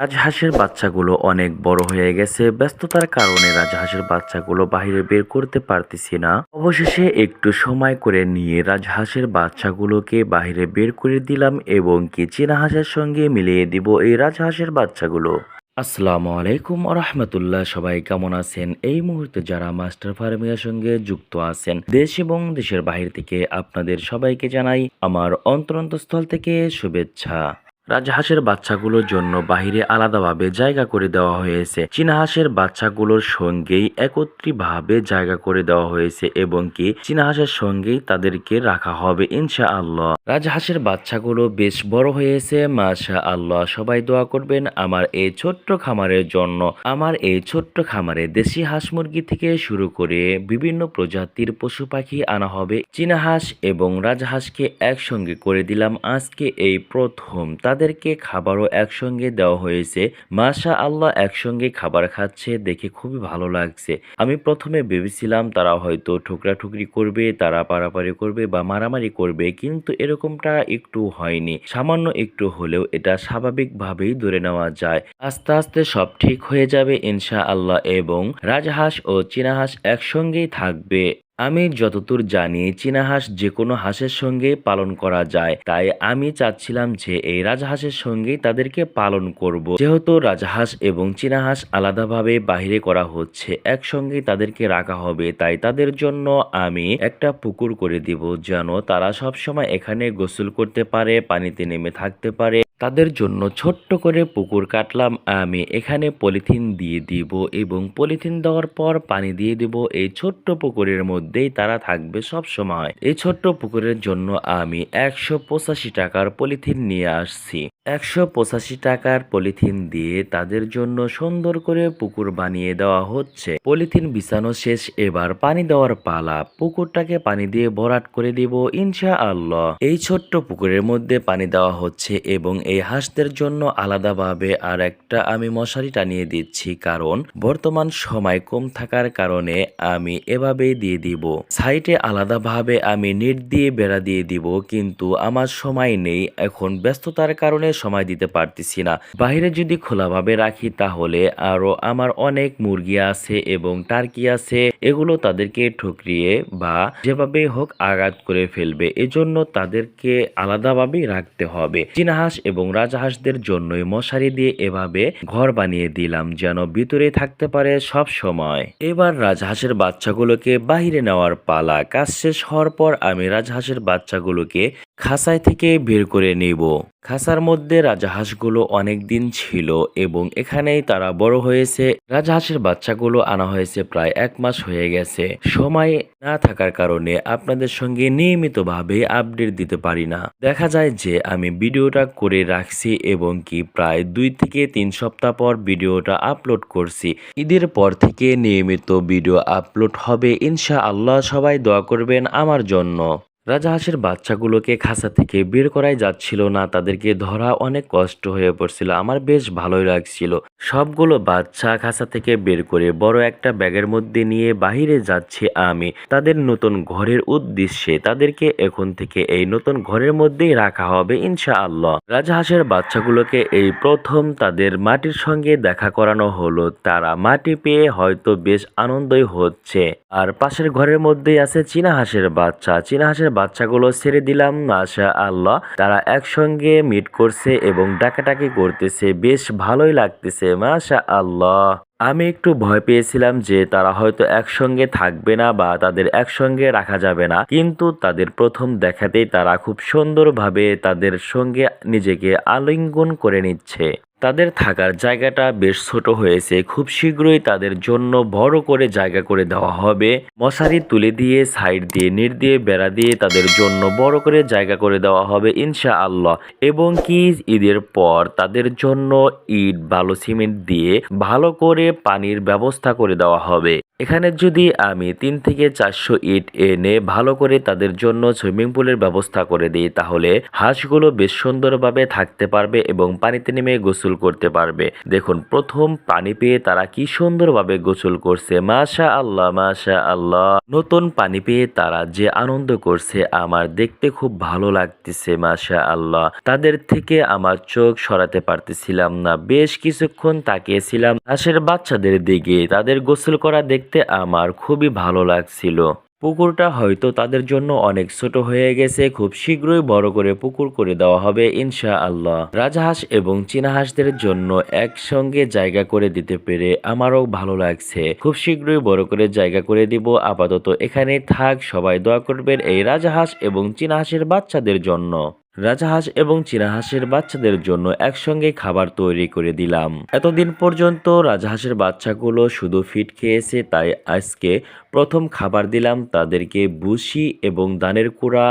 রাজহাঁসের বাচ্চাগুলো অনেক বড় হয়ে গেছে। ব্যস্ততার কারণে রাজহাঁসের বাচ্চাগুলো বাইরে বের করতে পারতেছি না। অবশেষে একটু সময় করে নিয়ে রাজহাঁসের বাচ্চাগুলোকে বাইরে বের করে দিলাম এবং কি চীনা হাঁসের সঙ্গে মিলিয়ে দিব এই রাজহাঁসের বাচ্চাগুলো। আসসালামু আলাইকুম রহমতুল্লাহ সবাই কেমন আছেন? এই মুহূর্তে যারা মাস্টার ফার্মিয়ার সঙ্গে যুক্ত আছেন, দেশ এবং দেশের বাহির থেকে আপনাদের সবাইকে জানাই আমার অন্তরন্তস্থল থেকে শুভেচ্ছা। রাজহাঁসের বাচ্চাগুলোর জন্য বাহিরে আলাদাভাবে জায়গা করে দেওয়া হয়েছে। চীনা হাঁসের বাচ্চাগুলোর সঙ্গেই একত্রিতভাবে জায়গা করে দেওয়া হয়েছে এবং কি চীনা হাঁসের সঙ্গেই তাদেরকে রাখা হবে ইনশা আল্লাহ রাজহাঁসের বাচ্চাগুলো বেশ বড় হয়েছে মাশা আল্লাহ সবাই দোয়া করবেন আমার এই ছোট্ট খামারের জন্য। আমার এই ছোট্ট খামারে দেশি হাঁস মুরগি থেকে শুরু করে বিভিন্ন প্রজাতির পশু পাখি আনা হবে। চীনা হাঁস এবং রাজহাঁসকে একসঙ্গে করে দিলাম আজকে এই প্রথম। তাদেরকে খাবারও একসঙ্গে দেওয়া হয়েছে। মাশা আল্লাহ একসঙ্গে খাবার খাচ্ছে, দেখে খুবই ভালো লাগছে। আমি প্রথমে ভেবেছিলাম তারা হয়তো ঠুকরাঠুকরি করবে, তারা পারাপারি করবে বা মারামারি করবে, কিন্তু এরকমটা একটু হয়নি। সামান্য একটু হলেও এটা স্বাভাবিকভাবেই ধরে নেওয়া যায়। আস্তে আস্তে সব ঠিক হয়ে যাবে ইনশা আল্লাহ এবং রাজহাঁস ও চীনা হাঁস একসঙ্গেই থাকবে। আমি যতদূর জানি, চীনা হাঁস যে কোনো হাঁসের সঙ্গে পালন করা যায়। তাই আমি চাচ্ছিলাম যে এই রাজহাঁসের সঙ্গেই তাদেরকে পালন করব। যেহেতু রাজহাঁস এবং চীনা হাঁস আলাদাভাবে বাহিরে করা হচ্ছে, একসঙ্গেই তাদেরকে রাখা হবে। তাই তাদের জন্য আমি একটা পুকুর করে দিব, যেন তারা সব সময় এখানে গোসল করতে পারে, পানিতে নেমে থাকতে পারে। তাদের জন্য ছোট্ট করে পুকুর কাটলাম। আমি এখানে পলিথিন দিয়ে দিব এবং পলিথিন দেওয়ার পর পানি দিয়ে দিব। এই ছোট্ট পুকুরের মধ্যেই তারা থাকবে সব সময়। এই ছোট্ট পুকুরের জন্য আমি একশো পঁচাশি টাকার পলিথিন নিয়ে আসছি। একশো পঁচাশি টাকার পলিথিন দিয়ে তাদের জন্য সুন্দর করে পুকুর বানিয়ে দেওয়া হচ্ছে। পলিথিন বিছানো শেষ, এবার পানি দেওয়ার পালা। পুকুরটাকে পানি দিয়ে ভরাট করে দিব ইনশা আল্লাহ এই ছোট্ট পুকুরের মধ্যে পানি দেওয়া হচ্ছে এবং এই হাঁসদের জন্য আলাদাভাবে আর একটা আমি মশারি টানিয়ে দিচ্ছি কারণ বর্তমান সময় কম থাকার কারণে আমি এভাবেই দিয়ে দিব। সাইটে আলাদাভাবে আমি নেট দিয়ে বেড়া দিয়ে দিব, কিন্তু আমার সময় নেই। এখন ব্যস্ততার কারণে সময় দিতে পারতেছি না। বাইরে যদি খোলাভাবে রাখি তাহলে আরও আমার অনেক মুরগি আছে এবং টার্কি আছে, এগুলো তাদেরকে ঠকরিয়ে বা যেভাবে হোক আঘাত করে ফেলবে। এজন্য তাদেরকে আলাদাভাবেই রাখতে হবে। চীনাহাঁস এবং রাজহাঁসদের জন্যই মশারি দিয়ে এভাবে ঘর বানিয়ে দিলাম যেন ভিতরে থাকতে পারে সব সময়। এবার রাজহাঁসের বাচ্চাগুলোকে বাহিরে নেওয়ার পালা। কাজ শেষ হওয়ার পর আমি রাজহাঁসের বাচ্চাগুলোকে খাঁচায় থেকে বের করে নেব। খাঁচার মধ্যে রাজহাঁসগুলো অনেক দিন ছিল এবং এখানেই তারা বড় হয়েছে। রাজহাঁসের বাচ্চাগুলো আনা হয়েছে প্রায় এক মাস হয়ে গেছে। সময় না থাকার কারণে আপনাদের সঙ্গে নিয়মিতভাবে আপডেট দিতে পারি না। দেখা যায় যে আমি ভিডিওটা করে রাখছি এবং কি প্রায় দুই থেকে তিন সপ্তাহ পর ভিডিওটা আপলোড করছি। ঈদের পর থেকে নিয়মিত ভিডিও আপলোড হবে। ইনশা আল্লাহ সবাই দোয়া করবেন আমার জন্য। রাজহাঁসের বাচ্চাগুলোকে খাঁচা থেকে বের করাই যাচ্ছিল না, তাদেরকে ধরা অনেক কষ্ট হয়ে পড়ছিল, আমার বেশ ভালোই লাগছিল। সবগুলো বাচ্চা খাঁচা থেকে বের করে বড় একটা ব্যাগের মধ্যে নিয়ে বাহিরে যাচ্ছি আমি। তাদের নতুন ঘরের উদ্দেশ্যে তাদেরকে এখন থেকে এই নতুন ঘরের মধ্যেই রাখা হবে ইনশা আল্লাহ রাজহাঁসের বাচ্চাগুলোকে এই প্রথম তাদের মাটির সঙ্গে দেখা করানো হলো, তারা মাটি পেয়ে হয়তো বেশ আনন্দই হচ্ছে। আর পাশের ঘরের মধ্যেই আছে চীনা হাঁসের বাচ্চা, চীনা হাঁসের বাচ্চাগুলো ছেড়ে দিলাম মাশা আল্লাহ তারা একসঙ্গে মিট করছে এবং ডাকাটাকি করতেছে, বেশ ভালোই লাগতেছে মাশা আল্লাহ আমি একটু ভয় পেয়েছিলাম যে তারা হয়তো একসঙ্গে থাকবে না বা তাদের একসঙ্গে রাখা যাবে না। কিন্তু তাদের প্রথম দেখাতেই তারা খুব সুন্দরভাবে তাদের সঙ্গে নিজেকে আলিঙ্গন করে নিচ্ছে। তাদের থাকার জায়গাটা বেশ ছোট হয়েছে। খুব শীঘ্রই তাদের জন্য বড় করে জায়গা করে দেওয়া হবে। মশারি তুলে দিয়ে, সাইড দিয়ে, নেট দিয়ে, বেড়া দিয়ে তাদের জন্য বড় করে জায়গা করে দেওয়া হবে ইনশা আল্লাহ এবং কি ঈদের পর তাদের জন্য ইট, বালু, সিমেন্ট দিয়ে ভালো করে পানির ব্যবস্থা করে দেওয়া হবে। এখানে যদি আমি তিন থেকে চারশো ইট এনে ভালো করে তাদের জন্য সুইমিং পুলের ব্যবস্থা করে দিই, তাহলে হাঁসগুলো বেশ সুন্দরভাবে থাকতে পারবে এবং পানিতে নেমে গোসল গোসল করতে পারবে। দেখুন, প্রথম পানি পেয়ে তারা কি সুন্দরভাবে গোসল করছে। মাশা আল্লাহ মাশা আল্লাহ নতুন পানি পেয়ে তারা যে আনন্দ করছে, আমার দেখতে খুব ভালো লাগতেছে মাশা আল্লাহ তাদের থেকে আমার চোখ সরাতে পারতেছিলাম না। বেশ কিছুক্ষণ তাকিয়েছিলাম হাঁসের বাচ্চাদের দিকে। তাদের গোসল করা দেখতে আমার খুবই ভালো লাগছিল। পুকুরটা হয়তো তাদের জন্য অনেক ছোট হয়ে গেছে। খুব শীঘ্রই বড় করে পুকুর করে দেওয়া হবে ইনশা আল্লাহ রাজহাঁস এবং চীনাহাঁসদের জন্য একসঙ্গে জায়গা করে দিতে পেরে আমারও ভালো লাগছে। খুব শীঘ্রই বড় করে জায়গা করে দিব। আপাতত এখানে থাক। সবাই দোয়া করবেন এই রাজহাঁস এবং চীনাহাঁসের বাচ্চাদের জন্য। রাজাহাঁস এবং চীনাহাঁসের বাচ্চাদের জন্য একসঙ্গে খাবার তৈরি করে দিলাম। এতদিন পর্যন্ত রাজহাঁসের বাচ্চাগুলো শুধু ফিট খেয়েছে, তাই আজকে প্রথম খাবার দিলাম তাদেরকে বুসি এবং দানের কুড়া,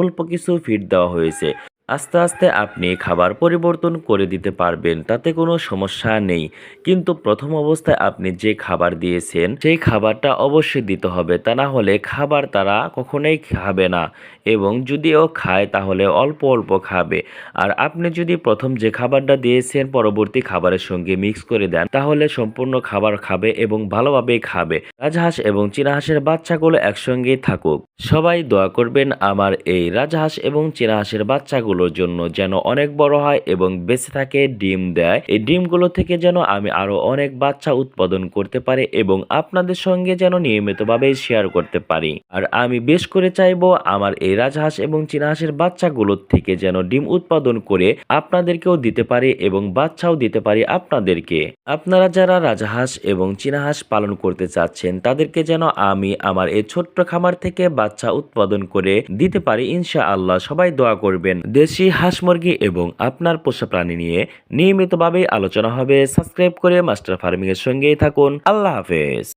অল্প কিছু ফিট দেওয়া হয়েছে। আস্তে আস্তে আপনি খাবার পরিবর্তন করে দিতে পারবেন, তাতে কোনো সমস্যা নেই। কিন্তু প্রথম অবস্থায় আপনি যে খাবার দিয়েছেন, সেই খাবারটা অবশ্যই দিতে হবে। তা না হলে খাবার তারা কখনোই খাবে না এবং যদিও খায়, তাহলে অল্প অল্প খাবে। আর আপনি যদি প্রথম যে খাবারটা দিয়েছেন, পরবর্তী খাবারের সঙ্গে মিক্স করে দেন, তাহলে সম্পূর্ণ খাবার খাবে এবং ভালোভাবেই খাবে। রাজহাঁস এবং চীনাহাঁসের বাচ্চাগুলো একসঙ্গেই থাকুক। সবাই দোয়া করবেন, আমার এই রাজহাঁস এবং চীনাহাঁসের বাচ্চাগুলোর জন্য যেন অনেক বড় হয় এবং বেঁচে থাকে, ডিম দেয়। এই ডিমগুলো থেকে যেন আমি আরও অনেক বাচ্চা উৎপাদন করতে পারি এবং আপনাদের সঙ্গে যেন নিয়মিতভাবে শেয়ার করতে পারি। আর আমি বেশ করে চাইব আমার এই রাজহাঁস এবং চীনাহাঁসের বাচ্চাগুলোর থেকে যেন ডিম উৎপাদন করে আপনাদেরকেও দিতে পারি এবং বাচ্চাও দিতে পারি আপনাদেরকে। আপনারা যারা রাজহাঁস এবং চীনাহাঁস পালন করতে চাচ্ছেন, তাদেরকে যেন আমি আমার এই ছোট্ট খামার থেকে বাচ্চা উৎপাদন করে দিতে পারি ইনশা আল্লাহ সবাই দোয়া করবেন। দেশি হাঁস মুরগি এবং আপনার পোষা প্রাণী নিয়ে নিয়মিতভাবে আলোচনা হবে। সাবস্ক্রাইব করে মাস্টার ফার্মিং এর সঙ্গেই থাকুন। আল্লাহ হাফেজ।